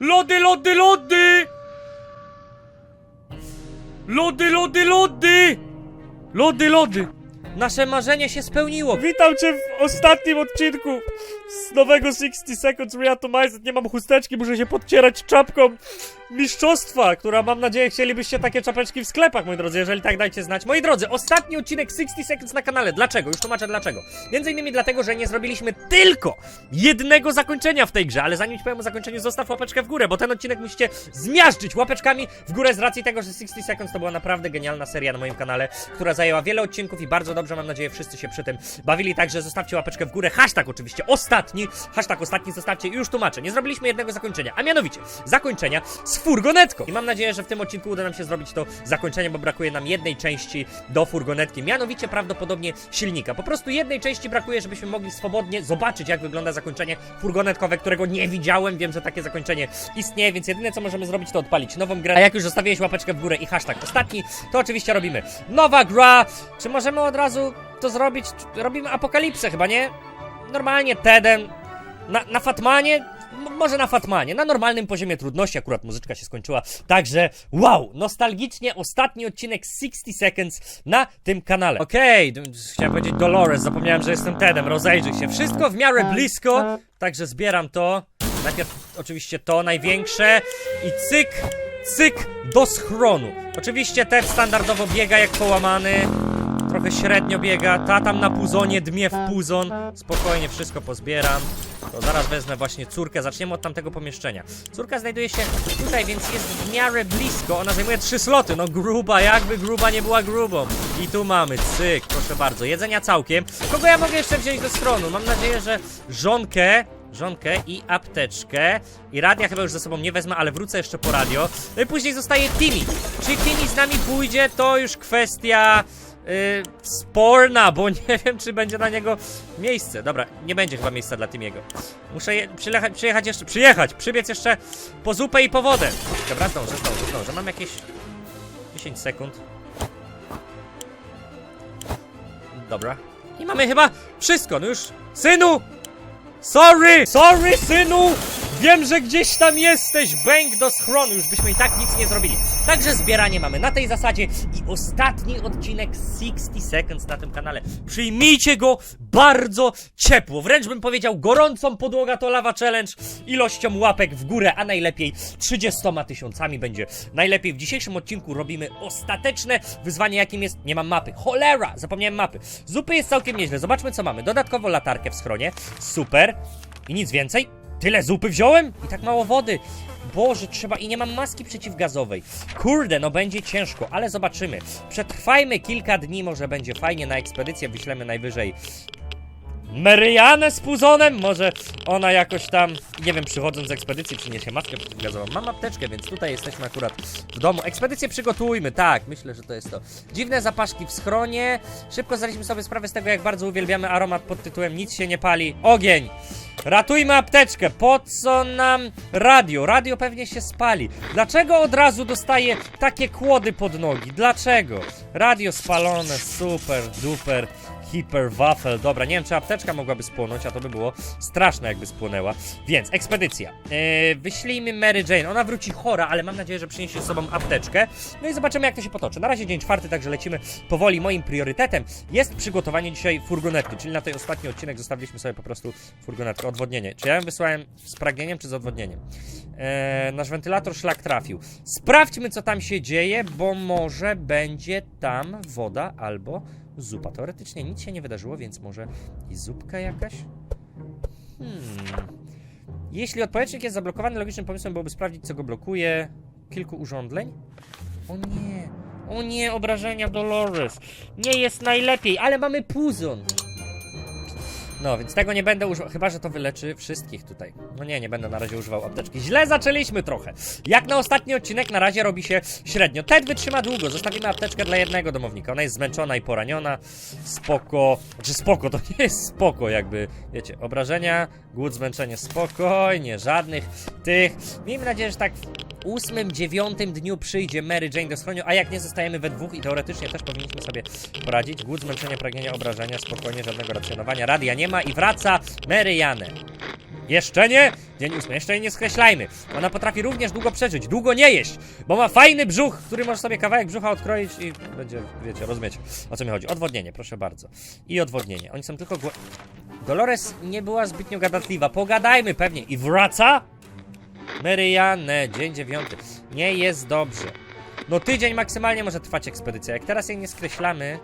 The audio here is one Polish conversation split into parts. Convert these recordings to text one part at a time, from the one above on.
Lody, lody, lody! Lody, lody, lody! Lody, lody! Nasze marzenie się spełniło. Witam cię w ostatnim odcinku z nowego 60 Seconds Reatomized. Nie mam chusteczki, muszę się podcierać czapką mistrzostwa, która mam nadzieję chcielibyście takie czapeczki w sklepach, moi drodzy. Jeżeli tak, dajcie znać. Moi drodzy, ostatni odcinek 60 Seconds na kanale. Dlaczego? Już tłumaczę dlaczego. Między innymi dlatego, że nie zrobiliśmy tylko jednego zakończenia w tej grze, ale zanim ci powiem o zakończeniu, zostaw łapeczkę w górę, bo ten odcinek musicie zmiażdżyć łapeczkami w górę z racji tego, że 60 Seconds to była naprawdę genialna seria na moim kanale, która zajęła wiele odcinków i bardzo dobrze, mam nadzieję, wszyscy się przy tym bawili, także zostawcie łapeczkę w górę. Hashtag oczywiście ostatni, hashtag ostatni zostawcie i już tłumaczę. Nie zrobiliśmy jednego zakończenia, a mianowicie zakończenia z furgonetką. I mam nadzieję, że w tym odcinku uda nam się zrobić to zakończenie, bo brakuje nam jednej części do furgonetki, mianowicie prawdopodobnie silnika. Po prostu jednej części brakuje, żebyśmy mogli swobodnie zobaczyć, jak wygląda zakończenie furgonetkowe, którego nie widziałem. Wiem, że takie zakończenie istnieje, więc jedyne co możemy zrobić, to odpalić nową grę. A jak już zostawiłeś łapeczkę w górę i hashtag ostatni, to oczywiście robimy nowa gra. Czy możemy od razu to zrobić? Robimy apokalipsę chyba, nie? Normalnie Tedem. Na, na Fatmanie? Może na Fatmanie, na normalnym poziomie trudności, akurat muzyczka się skończyła. Także, wow, nostalgicznie ostatni odcinek 60 Seconds na tym kanale. Okej, d- chciałem powiedzieć Dolores, zapomniałem, że jestem Tedem, rozejrzyj się. Wszystko w miarę blisko, także zbieram to. Najpierw oczywiście to największe i cyk, cyk do schronu. Oczywiście Ted standardowo biega jak połamany. Trochę średnio biega, ta tam na puzonie dmie w puzon. Spokojnie wszystko pozbieram. To zaraz wezmę właśnie córkę, zaczniemy od tamtego pomieszczenia. Córka znajduje się tutaj, więc jest w miarę blisko. Ona zajmuje trzy sloty, no gruba, jakby gruba nie była grubą. I tu mamy, cyk, proszę bardzo, jedzenia całkiem. Kogo ja mogę jeszcze wziąć do stronu? Mam nadzieję, że żonkę żonkę i apteczkę. I radia chyba już ze sobą nie wezmę, ale wrócę jeszcze po radio. No i później zostaje Timmy. Czy Timmy z nami pójdzie, to już kwestia yy, sporna, bo nie wiem, czy będzie na niego miejsce. Dobra, nie będzie chyba miejsca dla Timiego. Muszę je, przyjechać, jeszcze, przyjechać, przybiec jeszcze po zupę i po wodę. Dobra, zdążę, zdążę, zdążę. Mam jakieś 10 sekund. Dobra. I mamy chyba wszystko, no już. Synu! Sorry! Sorry, synu! Wiem, że gdzieś tam jesteś! Bęk do schronu! Już byśmy i tak nic nie zrobili. Także zbieranie mamy na tej zasadzie i ostatni odcinek 60 Seconds na tym kanale. Przyjmijcie go bardzo ciepło. Wręcz bym powiedział gorącą podłoga to lawa challenge ilością łapek w górę, a najlepiej 30 tysiącami będzie. Najlepiej w dzisiejszym odcinku robimy ostateczne wyzwanie, jakim jest... Nie mam mapy. Cholera! Zapomniałem mapy. Zupy jest całkiem nieźle. Zobaczmy, co mamy. Dodatkowo latarkę w schronie. Super. I nic więcej. Tyle zupy wziąłem? I tak mało wody. Boże, trzeba i nie mam maski przeciwgazowej. Kurde, no będzie ciężko, ale zobaczymy. Przetrwajmy kilka dni, może będzie fajnie na ekspedycję, wyślemy najwyżej Merianę z Puzonem, może ona jakoś tam, nie wiem, przychodząc z ekspedycji przyniesie maskę przeciwgazową. Mam apteczkę, więc tutaj jesteśmy akurat w domu. Ekspedycję przygotujmy, tak, myślę, że to jest to. Dziwne zapaszki w schronie. Szybko zdaliśmy sobie sprawę z tego, jak bardzo uwielbiamy aromat pod tytułem Nic się nie pali. Ogień! Ratujmy apteczkę. Po co nam radio? Radio pewnie się spali. Dlaczego od razu dostaję takie kłody pod nogi? Dlaczego? Radio spalone, super, duper. Hiper Waffle. Dobra, nie wiem, czy apteczka mogłaby spłonąć, a to by było straszne, jakby spłonęła. Więc, ekspedycja. Yy, wyślijmy Mary Jane. Ona wróci chora, ale mam nadzieję, że przyniesie z sobą apteczkę. No i zobaczymy, jak to się potoczy. Na razie dzień czwarty, także lecimy powoli. Moim priorytetem jest przygotowanie dzisiaj furgonetki, czyli na ten ostatni odcinek zostawiliśmy sobie po prostu furgonetkę. Odwodnienie. Czy ja ją wysłałem z pragnieniem, czy z odwodnieniem? Eee, nasz wentylator szlak trafił. Sprawdźmy, co tam się dzieje, bo może będzie tam woda albo zupa. Teoretycznie nic się nie wydarzyło, więc może i zupka jakaś? Hmm. Jeśli odpowiednik jest zablokowany, logicznym pomysłem byłoby sprawdzić, co go blokuje. Kilku urządzeń? O nie, o nie, obrażenia Dolores. Nie jest najlepiej, ale mamy puzon. No, więc tego nie będę używał, chyba że to wyleczy wszystkich tutaj. No nie, nie będę na razie używał apteczki. Źle zaczęliśmy trochę. Jak na ostatni odcinek, na razie robi się średnio. Ted wytrzyma długo, zostawimy apteczkę dla jednego domownika. Ona jest zmęczona i poraniona. Spoko. Znaczy spoko, to nie jest spoko jakby, wiecie, obrażenia, głód, zmęczenie, spokojnie, żadnych tych. Miejmy nadzieję, że tak w ósmym, dziewiątym dniu przyjdzie Mary Jane do schroniu, a jak nie zostajemy we dwóch i teoretycznie też powinniśmy sobie poradzić. Głód, zmęczenie, pragnienia, obrażenia, spokojnie, żadnego racjonowania. Radia nie ma i wraca Mary Jane. Jeszcze nie. Dzień ósmy. Jeszcze jej nie skreślajmy. Ona potrafi również długo przeżyć. Długo nie jeść. Bo ma fajny brzuch, który może sobie kawałek brzucha odkroić i będzie, wiecie, rozumiecie o co mi chodzi. Odwodnienie, proszę bardzo. I odwodnienie. Oni są tylko. Dolores nie była zbytnio gadatliwa. Pogadajmy pewnie. I wraca? Merianne, dzień dziewiąty. Nie jest dobrze. No tydzień maksymalnie może trwać ekspedycja. Jak teraz jej nie skreślamy...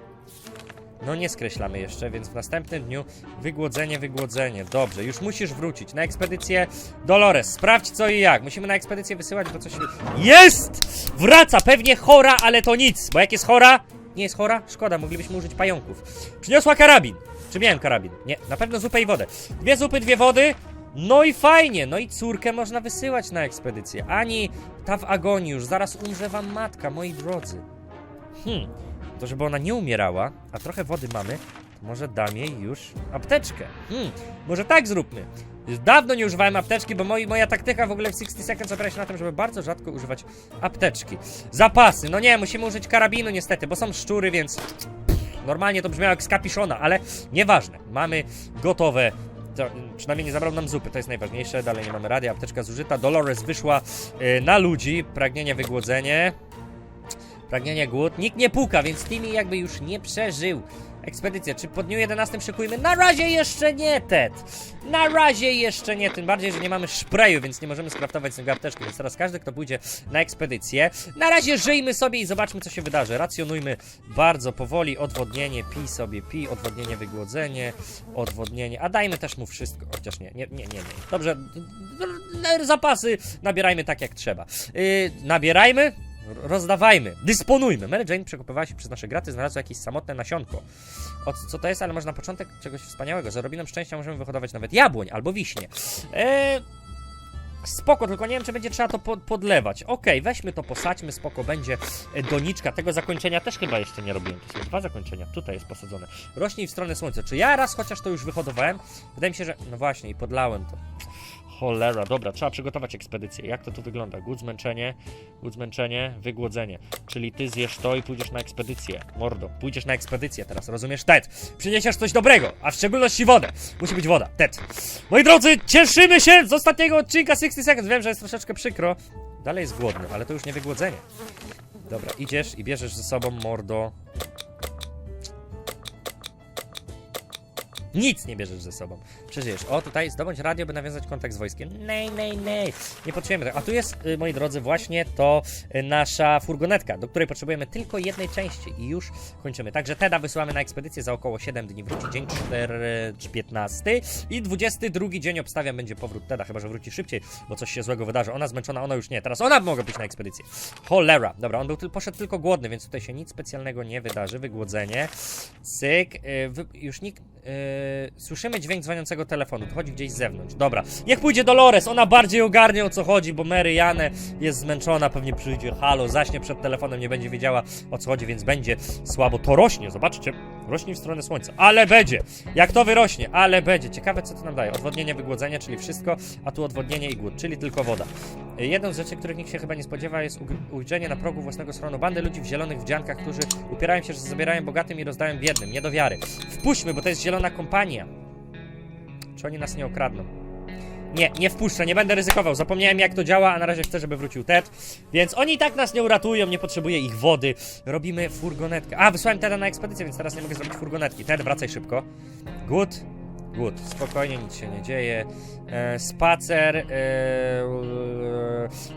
No nie skreślamy jeszcze, więc w następnym dniu wygłodzenie, wygłodzenie. Dobrze, już musisz wrócić na ekspedycję Dolores. Sprawdź co i jak. Musimy na ekspedycję wysyłać, bo coś... Jest! Wraca! Pewnie chora, ale to nic. Bo jak jest chora... Nie jest chora? Szkoda, moglibyśmy użyć pająków. Przyniosła karabin. Czy miałem karabin? Nie, na pewno zupę i wodę. Dwie zupy, dwie wody. No i fajnie, no i córkę można wysyłać na ekspedycję. Ani ta w agonii już, zaraz umrze wam matka, moi drodzy. Hmm, to żeby ona nie umierała, a trochę wody mamy, może dam jej już apteczkę. Hmm, może tak zróbmy. Dawno nie używałem apteczki, bo moi, moja taktyka w ogóle w 60 Seconds opiera się na tym, żeby bardzo rzadko używać apteczki. Zapasy, no nie, musimy użyć karabinu niestety, bo są szczury, więc normalnie to brzmiało jak z kapiszona, ale nieważne. Mamy gotowe to, przynajmniej nie zabrał nam zupy, to jest najważniejsze. Dalej nie mamy radia, apteczka zużyta. Dolores wyszła y, na ludzi. Pragnienie, wygłodzenie. Pragnienie, głód. Nikt nie puka, więc Timmy jakby już nie przeżył. Ekspedycja, czy po dniu 11 szykujmy? Na razie jeszcze nie, Ted! Na razie jeszcze nie, tym bardziej, że nie mamy szpreju, więc nie możemy skraftować z niego apteczki, więc teraz każdy, kto pójdzie na ekspedycję, na razie żyjmy sobie i zobaczmy, co się wydarzy. Racjonujmy bardzo powoli, odwodnienie, pij sobie, pij, odwodnienie, wygłodzenie, odwodnienie, a dajmy też mu wszystko, chociaż nie, nie, nie, nie, nie. Dobrze, zapasy nabierajmy tak, jak trzeba. Yy, nabierajmy, Rozdawajmy, dysponujmy. Mary Jane przekopywała się przez nasze graty, znalazła jakieś samotne nasionko. O co- to jest, ale może na początek czegoś wspaniałego. Z odrobiną szczęścia możemy wyhodować nawet jabłoń albo wiśnie. Eee, spoko, tylko nie wiem, czy będzie trzeba to po podlewać. Okej, weźmy to, posadźmy, spoko, będzie e, doniczka. Tego zakończenia też chyba jeszcze nie robiłem. To są dwa zakończenia. Tutaj jest posadzone. Rośnij w stronę słońca. Czy ja raz chociaż to już wyhodowałem? Wydaje mi się, że... No właśnie, i podlałem to. Cholera, dobra, trzeba przygotować ekspedycję. Jak to tu wygląda? Głód, zmęczenie, głód, zmęczenie, wygłodzenie. Czyli ty zjesz to i pójdziesz na ekspedycję. Mordo, pójdziesz na ekspedycję teraz, rozumiesz? Ted, przyniesiesz coś dobrego, a w szczególności wodę. Musi być woda, Ted. Moi drodzy, cieszymy się z ostatniego odcinka 60 Seconds. Wiem, że jest troszeczkę przykro. Dalej jest głodny, ale to już nie wygłodzenie. Dobra, idziesz i bierzesz ze sobą, mordo, Nic nie bierzesz ze sobą. Przeżyjesz. O, tutaj zdobądź radio, by nawiązać kontakt z wojskiem. Nej, nej, nej. Nie potrzebujemy tego. A tu jest, y, moi drodzy, właśnie to y, nasza furgonetka, do której potrzebujemy tylko jednej części i już kończymy. Także Teda wysyłamy na ekspedycję za około 7 dni. Wróci dzień 4, 15 i 22 dzień obstawiam będzie powrót Teda, chyba że wróci szybciej, bo coś się złego wydarzy. Ona zmęczona, ona już nie. Teraz ona mogła być na ekspedycję. Cholera. Dobra, on był, poszedł tylko głodny, więc tutaj się nic specjalnego nie wydarzy. Wygłodzenie. Cyk. Y, wy, już nikt... y, słyszymy dźwięk dzwoniącego telefonu. To chodzi gdzieś z zewnątrz. Dobra. Niech pójdzie Dolores. Ona bardziej ogarnie o co chodzi, bo Mary Jane jest zmęczona. Pewnie przyjdzie. Halo, zaśnie przed telefonem, nie będzie wiedziała o co chodzi, więc będzie słabo. To rośnie, zobaczcie. Rośnie w stronę słońca. Ale będzie. Jak to wyrośnie, ale będzie. Ciekawe, co to nam daje. Odwodnienie, wygłodzenie, czyli wszystko, a tu odwodnienie i głód, czyli tylko woda. Jedną z rzeczy, których nikt się chyba nie spodziewa, jest ujrzenie na progu własnego schronu bandy ludzi w zielonych wdziankach, którzy upierają się, że zabierają bogatym i rozdają biednym. Nie do wiary. Wpuśćmy, bo to jest zielona kompania. Czy oni nas nie okradną? Nie, nie wpuszczę, nie będę ryzykował. Zapomniałem jak to działa, a na razie chcę, żeby wrócił Ted. Więc oni i tak nas nie uratują, nie potrzebuję ich wody. Robimy furgonetkę. A, wysłałem Teda na ekspedycję, więc teraz nie mogę zrobić furgonetki. Ted, wracaj szybko. Good. Good. Spokojnie, nic się nie dzieje. E, spacer. E,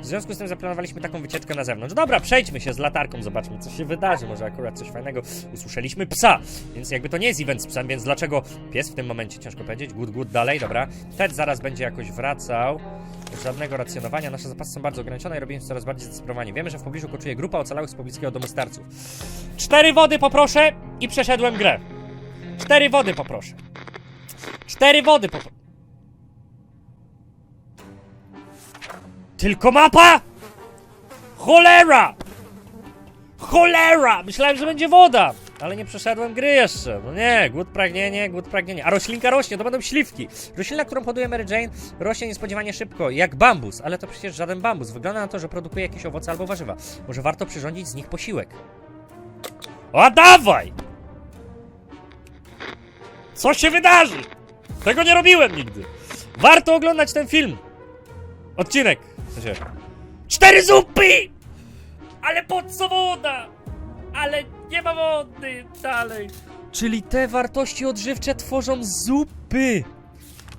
w związku z tym zaplanowaliśmy taką wycieczkę na zewnątrz. Dobra, przejdźmy się z latarką, zobaczmy co się wydarzy. Może akurat coś fajnego. Usłyszeliśmy psa, więc jakby to nie jest event z psem, więc dlaczego pies w tym momencie? Ciężko powiedzieć. Good, good, dalej, dobra. Ted zaraz będzie jakoś wracał. Żadnego racjonowania. Nasze zapasy są bardzo ograniczone i robimy się coraz bardziej zdesperowani. Wiemy, że w pobliżu koczuje grupa ocalałych z pobliskiego domu starców. Cztery wody poproszę i przeszedłem grę. Cztery wody poproszę. Cztery wody poproszę. Tylko mapa? Cholera! Cholera! Myślałem, że będzie woda, ale nie przeszedłem gry jeszcze. No nie, głód pragnienie, głód pragnienie. A roślinka rośnie, to będą śliwki. Roślina, którą hoduje Mary Jane, rośnie niespodziewanie szybko, jak bambus, ale to przecież żaden bambus. Wygląda na to, że produkuje jakieś owoce albo warzywa. Może warto przyrządzić z nich posiłek. A dawaj! Co się wydarzy? Tego nie robiłem nigdy. Warto oglądać ten film! Odcinek! W sensie... Cztery zupy! Ale po co woda? Ale nie ma wody dalej. Czyli te wartości odżywcze tworzą zupy.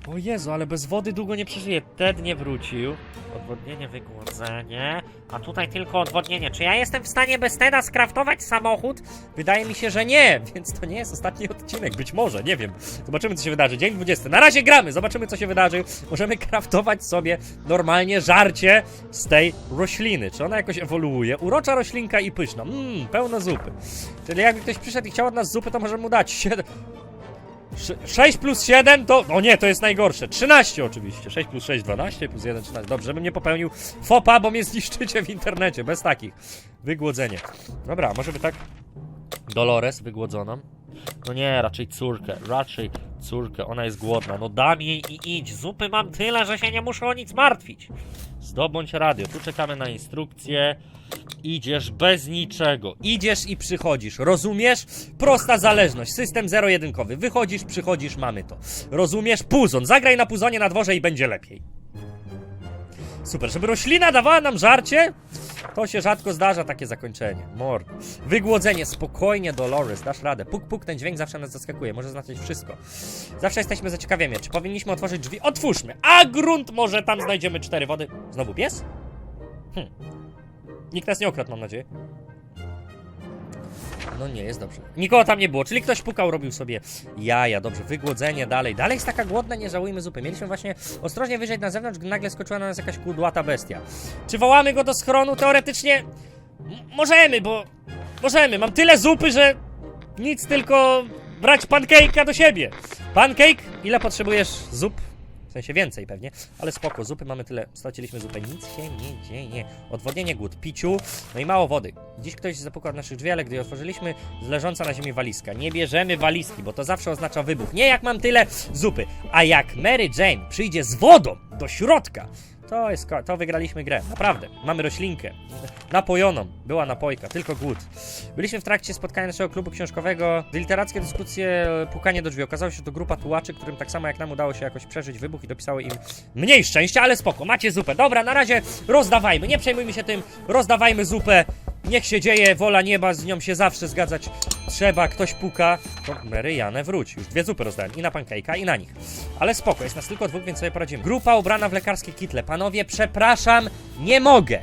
O Jezu, ale bez wody długo nie przeżyje. Ted nie wrócił. Odwodnienie, wygłodzenie. A tutaj tylko odwodnienie. Czy ja jestem w stanie bez Teda skraftować samochód? Wydaje mi się, że nie, więc to nie jest ostatni odcinek. Być może, nie wiem. Zobaczymy, co się wydarzy. Dzień 20. Na razie gramy, zobaczymy, co się wydarzy. Możemy kraftować sobie normalnie żarcie z tej rośliny. Czy ona jakoś ewoluuje? Urocza roślinka i pyszna. Mmm, pełno zupy. Czyli jakby ktoś przyszedł i chciał od nas zupy, to możemy mu dać 7... 6 plus 7 to. O nie, to jest najgorsze. 13 oczywiście. 6 plus 6, 12, plus 1, 13. Dobrze, żebym nie popełnił fopa, bo mnie zniszczycie w internecie. Bez takich. Wygłodzenie. Dobra, może by tak. Dolores wygłodzoną. No nie, raczej córkę. Raczej córkę. Ona jest głodna. No dam jej i idź. Zupy mam tyle, że się nie muszę o nic martwić. Zdobądź radio. Tu czekamy na instrukcję. Idziesz bez niczego. Idziesz i przychodzisz. Rozumiesz? Prosta zależność. System zero-jedynkowy. Wychodzisz, przychodzisz, mamy to. Rozumiesz? Puzon. Zagraj na puzonie na dworze i będzie lepiej. Super. Żeby roślina dawała nam żarcie, to się rzadko zdarza takie zakończenie. Mord. Wygłodzenie. Spokojnie, Dolores. Dasz radę. Puk, puk. Ten dźwięk zawsze nas zaskakuje. Może znaczyć wszystko. Zawsze jesteśmy zaciekawieni. Czy powinniśmy otworzyć drzwi? Otwórzmy. A grunt może tam znajdziemy cztery wody. Znowu pies? Hm. Nikt nas nie okradł, mam nadzieję. No nie, jest dobrze. Nikogo tam nie było, czyli ktoś pukał, robił sobie jaja, dobrze, wygłodzenie, dalej. Dalej jest taka głodna, nie żałujmy zupy. Mieliśmy właśnie ostrożnie wyjrzeć na zewnątrz, gdy nagle skoczyła na nas jakaś kudłata bestia. Czy wołamy go do schronu? Teoretycznie możemy, bo możemy. Mam tyle zupy, że nic, tylko brać pancake'a do siebie. Pancake? Ile potrzebujesz zup? W sensie więcej pewnie, ale spoko, zupy mamy tyle, straciliśmy zupę, nic się nie dzieje. Odwodnienie, głód, piciu, no i mało wody. Dziś ktoś zapukał naszych drzwi, ale gdy otworzyliśmy, leżąca na ziemi walizka. Nie bierzemy walizki, bo to zawsze oznacza wybuch. Nie jak mam tyle zupy, a jak Mary Jane przyjdzie z wodą do środka, to jest, to wygraliśmy grę, naprawdę. Mamy roślinkę, napojoną, była napojka, tylko głód. Byliśmy w trakcie spotkania naszego klubu książkowego, literackie dyskusje, pukanie do drzwi. Okazało się, że to grupa tułaczy, którym tak samo jak nam udało się jakoś przeżyć wybuch i dopisały im mniej szczęścia, ale spoko, macie zupę. Dobra, na razie rozdawajmy, nie przejmujmy się tym, rozdawajmy zupę. Niech się dzieje, wola nieba, z nią się zawsze zgadzać trzeba, ktoś puka. To Mary, Janę, wróć. Już dwie zupy rozdałem, i na pancake'a, i na nich. Ale spoko, jest nas tylko dwóch, więc sobie poradzimy. Grupa ubrana w lekarskie kitle. Panowie, przepraszam, nie mogę.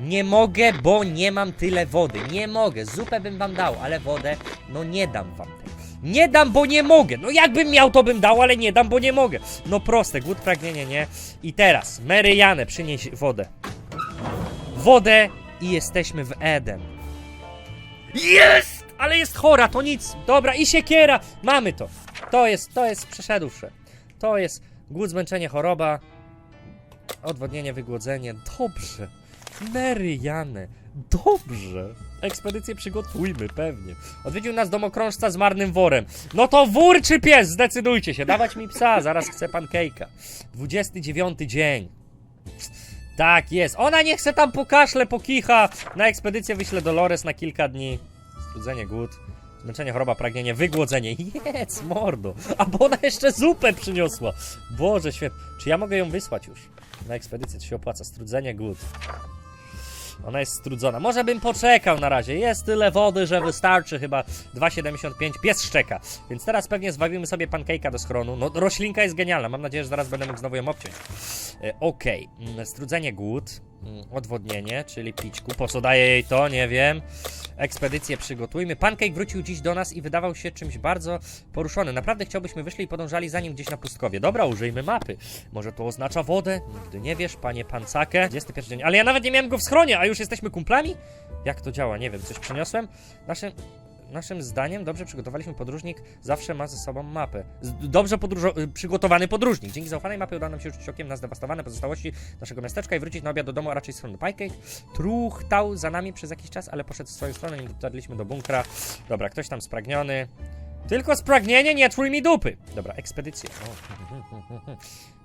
Nie mogę, bo nie mam tyle wody. Nie mogę. Zupę bym wam dał, ale wodę, no nie dam wam tego. Nie dam, bo nie mogę. No jakbym miał, to bym dał, ale nie dam, bo nie mogę. No proste, głód, pragnienie, nie. I teraz, Mary Janę, przynieś wodę. Wodę i jesteśmy w Eden. Jest! Ale jest chora, to nic. Dobra, i siekiera. Mamy to. To jest, to jest przeszedłsze. To jest głód, zmęczenie, choroba. Odwodnienie, wygłodzenie. Dobrze. Mary Janę. Dobrze. Ekspedycję przygotujmy, pewnie. Odwiedził nas domokrążca z marnym worem. No to wór czy pies? Zdecydujcie się. Dawać mi psa, zaraz chcę pankejka. 29 dzień. Tak jest. Ona nie chce tam pokaszle, pokicha. Na ekspedycję wyślę Dolores na kilka dni. Strudzenie, głód. Zmęczenie, choroba, pragnienie, wygłodzenie. Jedz, mordo. A bo ona jeszcze zupę przyniosła. Boże świetnie. Czy ja mogę ją wysłać już? Na ekspedycję to się opłaca. Strudzenie, głód. Ona jest strudzona. Może bym poczekał na razie. Jest tyle wody, że wystarczy chyba 2,75. Pies szczeka. Więc teraz pewnie zwawimy sobie pancake'a do schronu. No, roślinka jest genialna. Mam nadzieję, że zaraz będę mógł znowu ją obciąć. E, Okej. Mm, Strudzenie głód. Mm, Odwodnienie, czyli pićku. Po co daje jej to? Nie wiem. Ekspedycję przygotujmy. Pancake wrócił dziś do nas i wydawał się czymś bardzo poruszony. Naprawdę chciałbyśmy wyszli i podążali za nim gdzieś na pustkowie. Dobra, użyjmy mapy. Może to oznacza wodę? Nigdy nie wiesz, panie Pancakę. 21 dzień. Ale ja nawet nie miałem go w schronie, a już jesteśmy kumplami? Jak to działa? Nie wiem. Coś przyniosłem? Naszym... Naszym zdaniem dobrze przygotowaliśmy podróżnik zawsze ma ze sobą mapę. Z- Dobrze y, przygotowany podróżnik. Dzięki zaufanej mapie udało nam się rzucić okiem na zdewastowane pozostałości naszego miasteczka i wrócić na obiad do domu, a raczej strony Pancake. Truchtał za nami przez jakiś czas, ale poszedł w swoją stronę, nim dotarliśmy do bunkra. Dobra, ktoś tam spragniony. Tylko spragnienie, nie trój mi dupy. Dobra, ekspedycja. O.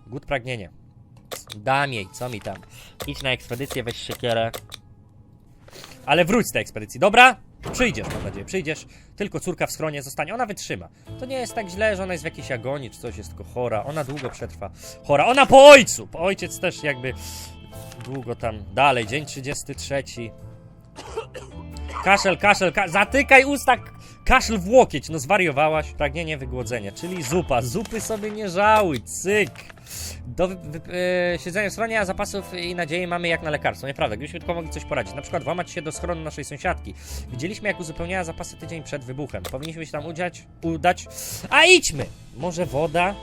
Głód pragnienie. Dam jej, co mi tam? Idź na ekspedycję, weź siekierę. Ale wróć z tej ekspedycji, dobra? Przyjdziesz, mam nadzieję, przyjdziesz. Tylko córka w schronie zostanie, ona wytrzyma. To nie jest tak źle, że ona jest w jakiejś agonii, czy coś jest tylko chora. Ona długo przetrwa. Chora, ona po ojcu! Po ojciec też jakby długo tam dalej. Dzień 33. Kaszel, kaszel, ka zatykaj usta, kaszel w łokieć, no zwariowałaś. Pragnienie wygłodzenia, czyli zupa. Zupy sobie nie żałuj, cyk. Do wy, wy, e, siedzenia w schronie, a zapasów i nadziei mamy jak na lekarstwo. Nieprawda, gdybyśmy tylko mogli coś poradzić. Na przykład włamać się do schronu naszej sąsiadki. Widzieliśmy, jak uzupełniała zapasy tydzień przed wybuchem. Powinniśmy się tam udziać, udać. A idźmy! Może woda?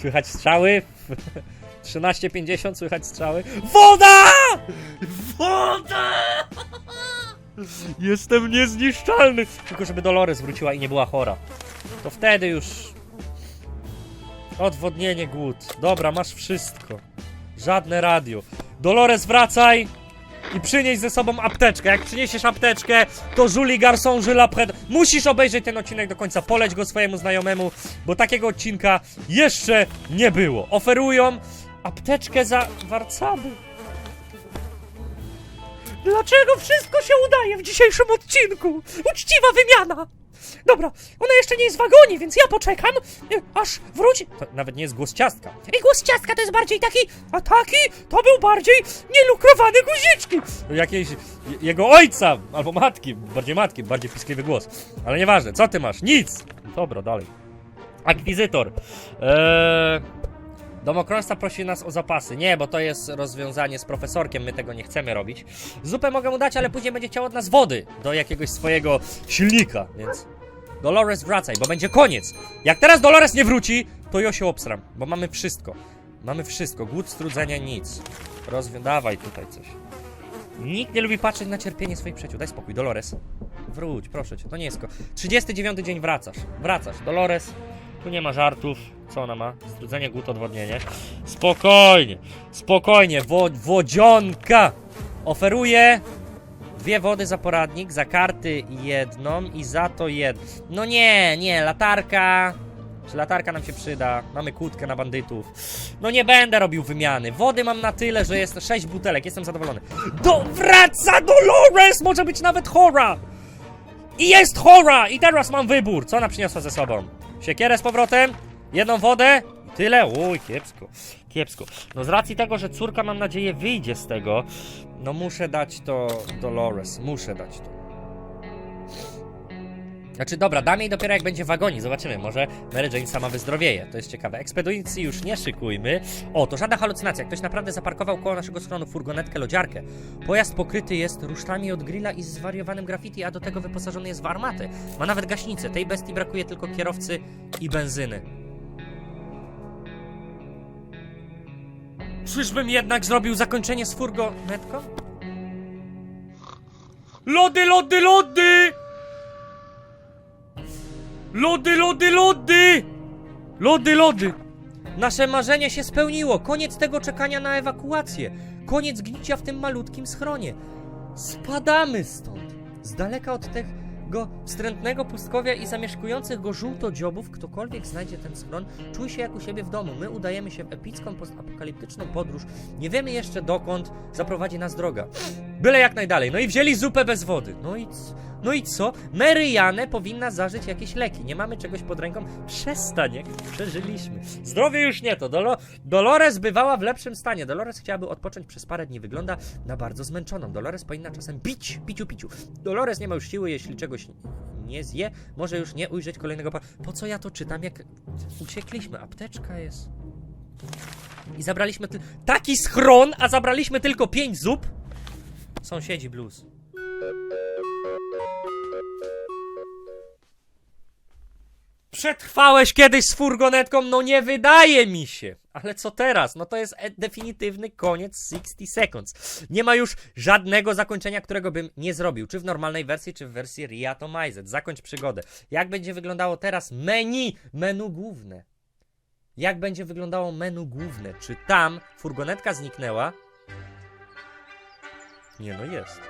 Słychać strzały? 13.50 słychać strzały. Woda! Woda! Jestem niezniszczalny! Tylko żeby Dolores wróciła i nie była chora. To wtedy już... Odwodnienie, głód. Dobra, masz wszystko. Żadne radio. Dolores, wracaj! I przynieś ze sobą apteczkę. Jak przyniesiesz apteczkę, to Julie Garçon Pred... Musisz obejrzeć ten odcinek do końca. Poleć go swojemu znajomemu, bo takiego odcinka jeszcze nie było. Oferują apteczkę za warcaby. Dlaczego wszystko się udaje w dzisiejszym odcinku? Uczciwa wymiana! Dobra, ona jeszcze nie jest w wagonie, więc ja poczekam, y, aż wróci. To nawet nie jest głos ciastka. I głos ciastka to jest bardziej taki, a taki to był bardziej nielukrowany guziczki. Jakiejś je- jego ojca albo matki, bardziej matki, bardziej piskliwy głos. Ale nieważne, co ty masz? Nic! Dobra, dalej. Akwizytor. Eee... Domokrążca prosi nas o zapasy. Nie, bo to jest rozwiązanie z profesorkiem, my tego nie chcemy robić. Zupę mogę mu dać, ale później będzie chciał od nas wody do jakiegoś swojego silnika, więc... Dolores wracaj, bo będzie koniec. Jak teraz Dolores nie wróci, to ja się obsram, bo mamy wszystko. Mamy wszystko. Głód, strudzenia, nic. Rozwią... Dawaj tutaj coś. Nikt nie lubi patrzeć na cierpienie swoich przyjaciół. Daj spokój, Dolores. Wróć, proszę cię, to nie jest ko... 39 dzień wracasz. Wracasz. Dolores, tu nie ma żartów. Co ona ma? Strudzenie, głód, odwodnienie. Spokojnie, spokojnie. Wo wodzionka! Oferuję dwie wody za poradnik, za karty jedną i za to jedną. No nie, nie, latarka. Czy latarka nam się przyda? Mamy kłódkę na bandytów. No nie będę robił wymiany. Wody mam na tyle, że jest sześć butelek. Jestem zadowolony. Do wraca Dolores! Może być nawet chora! I jest chora! I teraz mam wybór. Co ona przyniosła ze sobą? Siekierę z powrotem? Jedną wodę? Tyle? Uj, kiepsko. No z racji tego, że córka mam nadzieję wyjdzie z tego, no muszę dać to Dolores. Muszę dać to. Znaczy, dobra, dam jej dopiero jak będzie w wagonie, zobaczymy, może Mary Jane sama wyzdrowieje, to jest ciekawe. Ekspedycji już nie szykujmy. O, to żadna halucynacja, ktoś naprawdę zaparkował koło naszego schronu furgonetkę lodziarkę. Pojazd pokryty jest rusztami od grilla i zwariowanym graffiti, a do tego wyposażony jest w armatę. Ma nawet gaśnicę, tej bestii brakuje tylko kierowcy i benzyny. Czyżbym jednak zrobił zakończenie z furgonetką? Lody, lody, lody! Lody, lody, lody! Lody, lody! Nasze marzenie się spełniło. Koniec tego czekania na ewakuację. Koniec gnicia w tym malutkim schronie. Spadamy stąd. Z daleka od tego wstrętnego pustkowia i zamieszkujących go żółtodziobów, ktokolwiek znajdzie ten schron, czuje się jak u siebie w domu. My udajemy się w epicką, postapokaliptyczną podróż. Nie wiemy jeszcze dokąd zaprowadzi nas droga. Byle jak najdalej. No i wzięli zupę bez wody. No i, no i co? Mary Janę powinna zażyć jakieś leki. Nie mamy czegoś pod ręką. Przestań, jak przeżyliśmy. Zdrowie już nie to. Dolo Dolores bywała w lepszym stanie. Dolores chciałaby odpocząć przez parę dni. Wygląda na bardzo zmęczoną. Dolores powinna czasem bić, piciu, piciu. Dolores nie ma już siły, jeśli czegoś nie zje, może już nie ujrzeć kolejnego pa... Po co ja to czytam, jak uciekliśmy? Apteczka jest. I zabraliśmy ty... taki schron, a zabraliśmy tylko pięć zup? Sąsiedzi blues. Przetrwałeś kiedyś z furgonetką? No nie wydaje mi się. Ale co teraz? No to jest e- definitywny koniec 60 seconds. Nie ma już żadnego zakończenia, którego bym nie zrobił. Czy w normalnej wersji, czy w wersji Reatomized. Zakończ przygodę. Jak będzie wyglądało teraz menu? Menu główne. Jak będzie wyglądało menu główne? Czy tam furgonetka zniknęła? Nie, no jest.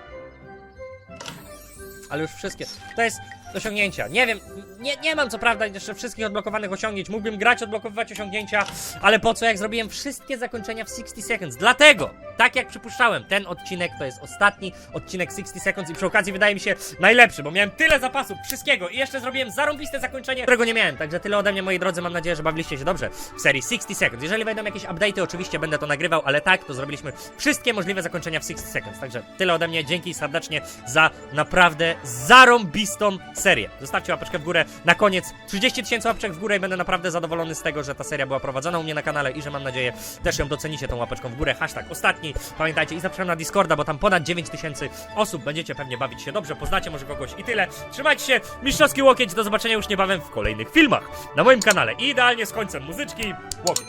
Ale już wszystkie. To jest osiągnięcia. Nie wiem, nie, nie mam co prawda jeszcze wszystkich odblokowanych osiągnięć. Mógłbym grać, odblokowywać osiągnięcia, ale po co, jak zrobiłem wszystkie zakończenia w 60 seconds? Dlatego tak jak przypuszczałem, ten odcinek to jest ostatni odcinek 60 Seconds i przy okazji wydaje mi się najlepszy, bo miałem tyle zapasów, wszystkiego i jeszcze zrobiłem zarąbiste zakończenie, którego nie miałem. Także tyle ode mnie, moi drodzy, mam nadzieję, że bawiliście się dobrze w serii 60 Seconds. Jeżeli będą jakieś update'y, oczywiście będę to nagrywał, ale tak, to zrobiliśmy wszystkie możliwe zakończenia w 60 Seconds. Także tyle ode mnie, dzięki serdecznie za naprawdę zarąbistą serię. Zostawcie łapeczkę w górę. Na koniec 30 tysięcy łapeczek w górę i będę naprawdę zadowolony z tego, że ta seria była prowadzona u mnie na kanale i że mam nadzieję też ją docenicie tą łapeczką w górę. Hashtag ostatni. Pamiętajcie i zapraszam na Discorda, bo tam ponad 9 tysięcy osób. Będziecie pewnie bawić się dobrze, poznacie może kogoś i tyle. Trzymajcie się, mistrzowski łokieć. Do zobaczenia już niebawem w kolejnych filmach na moim kanale. I idealnie z końcem muzyczki łokieć.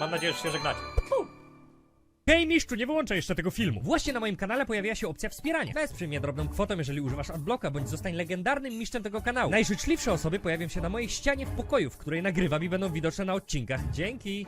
Mam nadzieję, że się żegnacie. Hej mistrzu, nie wyłączaj jeszcze tego filmu. Właśnie na moim kanale pojawiła się opcja wspierania. Wesprzyj mnie drobną kwotą, jeżeli używasz adblocka, bądź zostań legendarnym mistrzem tego kanału. Najżyczliwsze osoby pojawią się na mojej ścianie w pokoju, w której nagrywam i będą widoczne na odcinkach. Dzięki!